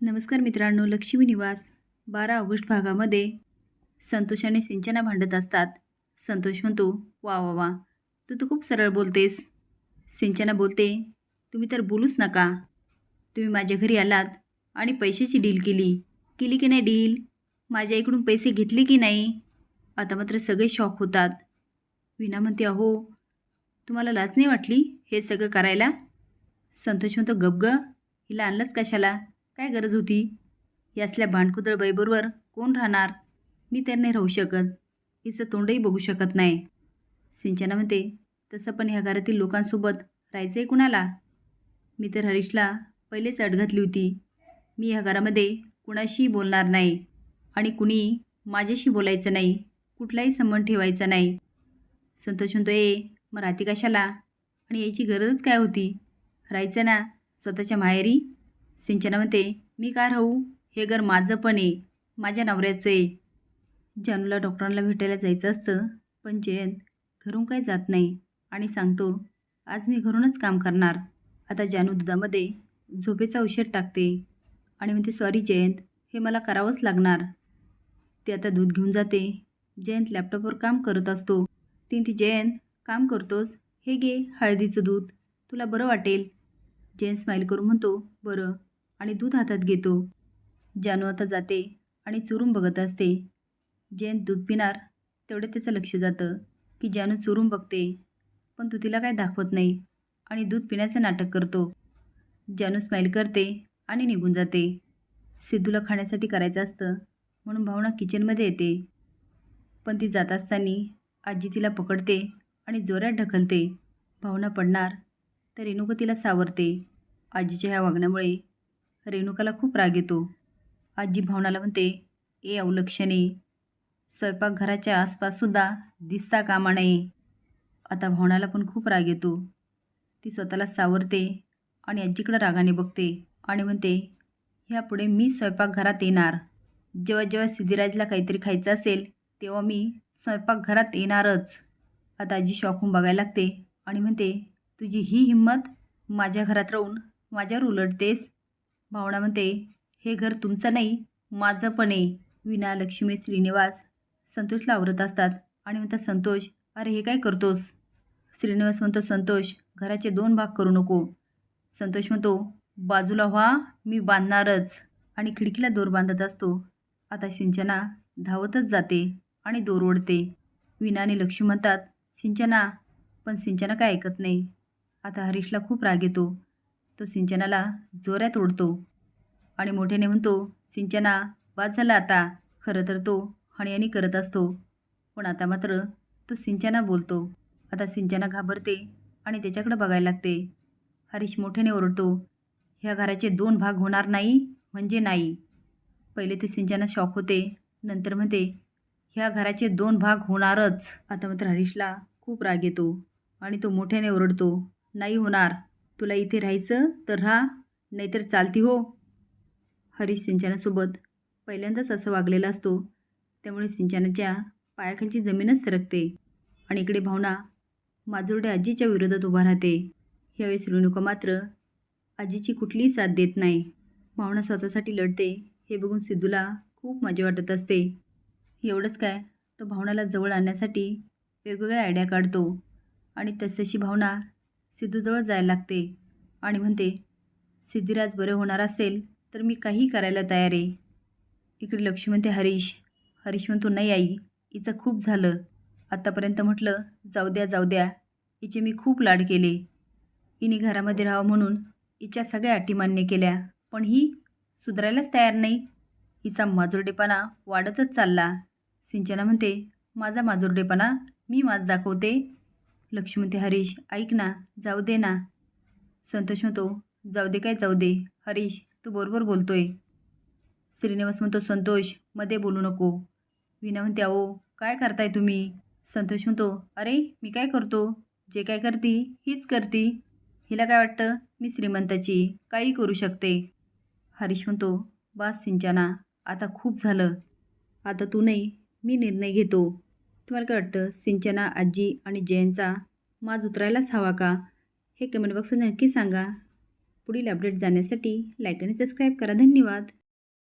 नमस्कार मित्रांनो लक्ष्मी निवास. बारा ऑगस्ट भागामध्ये संतोष आणि सिंचना भांडत असतात. संतोष म्हणतो वा वा वा तू तर खूप सरळ बोलतेस. सिंचना बोलते तुम्ही तर बोलूच नका. तुम्ही माझ्या घरी आलात आणि पैशाची डील केली. केली की नाही डील? माझ्या इकडून पैसे घेतले की नाही? आता मात्र सगळे शॉक होतात. विना म्हणते अहो तुम्हाला लाज नाही वाटली हे सगळं करायला? संतोष म्हणतो गबग हिला आणलंच कशाला? काय गरज होती? यासल्या भांडकुदळ बाईबरोबर कोण राहणार? मी तर नाही राहू शकत. हिचं तोंडही बघू शकत नाही. सिंचना म्हणते तसं पण ह्या घरातील लोकांसोबत राहायचं आहे कुणाला? मी तर हरीशला पहिलेच अट घातली होती. मी ह्या घरामध्ये कुणाशीही बोलणार नाही आणि कुणी माझ्याशी बोलायचं नाही कुठलाही संबंध ठेवायचा नाही. संतोष म्हणतो ए मग राहते कशाला? आणि याची गरजच काय होती? राहायचं ना स्वतःच्या माहेरी सिंचना म्हणते मी काय राहू? हे घर माझं पण आहे. माझ्या नवऱ्याचं आहे. जानूला डॉक्टरांना भेटायला जायचं असतं पण जयंत घरून काय जात नाही आणि सांगतो आज मी घरूनच काम करणार. आता जानू दुधामध्ये झोपेचा औषध टाकते. आणि म्हणते सॉरी जयंत हे मला करावंच लागणार. ते आता दूध घेऊन जाते. जयंत लॅपटॉपवर काम करत असतो. ती ती जयंत काम करतोस? हे घे हळदीचं दूध. तुला बरं वाटेल. जयंत स्माईल करून म्हणतो बरं. आणि दूध हातात घेतो. जानू आता जाते आणि चुरून बघत असते. जयंत दूध पिणार तेवढे त्याचं लक्ष जातं की जानू चुरून बघते. पण तू तिला काय दाखवत नाही आणि दूध पिण्याचं नाटक करतो. जानू स्माईल करते आणि निघून जाते. सिद्धूला खाण्यासाठी करायचं असतं म्हणून भावना किचनमध्ये येते. पण ती जात असताना आजी तिला पकडते आणि जोरात ढकलते. भावना पडणार तर रेणुका तिला सावरते. आजीच्या ह्या वागण्यामुळे रेणुकाला खूप राग येतो. आजी भावनाला म्हणते ए अवलक्षणे स्वयंपाकघराच्या आसपाससुद्धा दिसता कामा नये. आता भावनाला पण खूप राग येतो. ती स्वतःला सावरते आणि आजीकडं रागाने बघते आणि म्हणते ह्यापुढे मी स्वयंपाकघरात येणार. जेव्हा जेव्हा सिद्धिराजला काहीतरी खायचं असेल तेव्हा मी स्वयंपाकघरात येणारच. आता आजी शॉकहून बघायला लागते आणि म्हणते तुझी ही हिंमत माझ्या घरात राहून माझ्यावर उलटतेस. भावना म्हणते हे घर तुमचं नाही माझं पण आहे. विना लक्ष्मी श्रीनिवास संतोषला आवरत असतात आणि म्हणतात संतोष अरे हे काय करतोस? श्रीनिवास म्हणतो संतोष घराचे दोन भाग करू नको. संतोष म्हणतो बाजूला व्हा मी बांधणारच. आणि खिडकीला दोर बांधत असतो. आता सिंचना धावतच जाते आणि दोर ओढते. विना आणि लक्ष्मी म्हणतात सिंचना पण सिंचना काय ऐकत नाही. आता हरीशला खूप राग येतो. तो सिंचनाला जोरात ओढतो आणि मोठ्याने म्हणतो सिंचना वाद झाला आता. खरं तर तो हणयानी करत असतो. पण आता मात्र तो सिंचना बोलतो. आता सिंचना घाबरते आणि त्याच्याकडे बघायला लागते. हरीश मोठ्याने ओरडतो ह्या घराचे दोन भाग होणार नाही म्हणजे नाही. पहिले ते सिंचना शॉक होते नंतर म्हणते ह्या घराचे दोन भाग होणारच. आता मात्र हरीशला खूप राग येतो आणि तो मोठ्याने ओरडतो नाही होणार. तुला इथे राहायचं तर राहा नाहीतर चालती हो. हरीश सिंचनासोबत पहिल्यांदाच असं वागलेला असतो. त्यामुळे सिंचनाच्या पायाखालची जमीनच सरकते. आणि इकडे भावना माजुर्डे आजीच्या विरोधात उभा राहते. यावेळेस रेणुका मात्र आजीची कुठलीही साथ देत नाही. भावना स्वतःसाठी लढते हे बघून सिद्धूला खूप मजा वाटत असते. एवढंच काय तो भावनाला जवळ आणण्यासाठी वेगवेगळ्या आयडिया काढतो. आणि तसतशी भावना सिद्धूजवळ जायला लागते आणि म्हणते सिद्धिराज बरं होणार असेल तर मी काही करायला तयार आहे. इकडे लक्ष्मी म्हणते हरीश हरीश म्हणतो नाही आई हिचं खूप झालं. आत्तापर्यंत म्हटलं जाऊ द्या जाऊ द्या. हिचे मी खूप लाड केले. हिने घरामध्ये राहावं म्हणून हिच्या सगळ्या अटी मान्य केल्या. पण ही सुधारायलाच तयार नाही. हिचा माजुरडेपणा वाढतच चालला. सिंचना म्हणते माझा माजुरडेपणा मी माझ दाखवते. लक्ष्मी म्हणते हरीश ऐक ना जाऊ दे ना. संतोष म्हणतो जाऊ दे काय जाऊ दे. हरीश तू बरोबर बोलतोय. श्रीनिवास म्हणतो संतोषमध्ये बोलू नको. विना म्हणते अहो काय करताय तुम्ही? संतोष म्हणतो अरे मी काय करतो? जे काय करती हीच करती. हिला काय वाटतं? मी श्रीमंताची काही करू शकते. हरीश म्हणतो बास सिंचना. आता खूप झालं. आता तू नाही मी निर्णय घेतो. तुम्हाला काय वाटतं? सिंचना आजी आणि जयंतचा माज उतरायलाच हवा का? हे कमेंट बॉक्समध्ये नक्की सांगा. पुढील अपडेट जाण्यासाठी लाईक आणि सबस्क्राईब करा. धन्यवाद.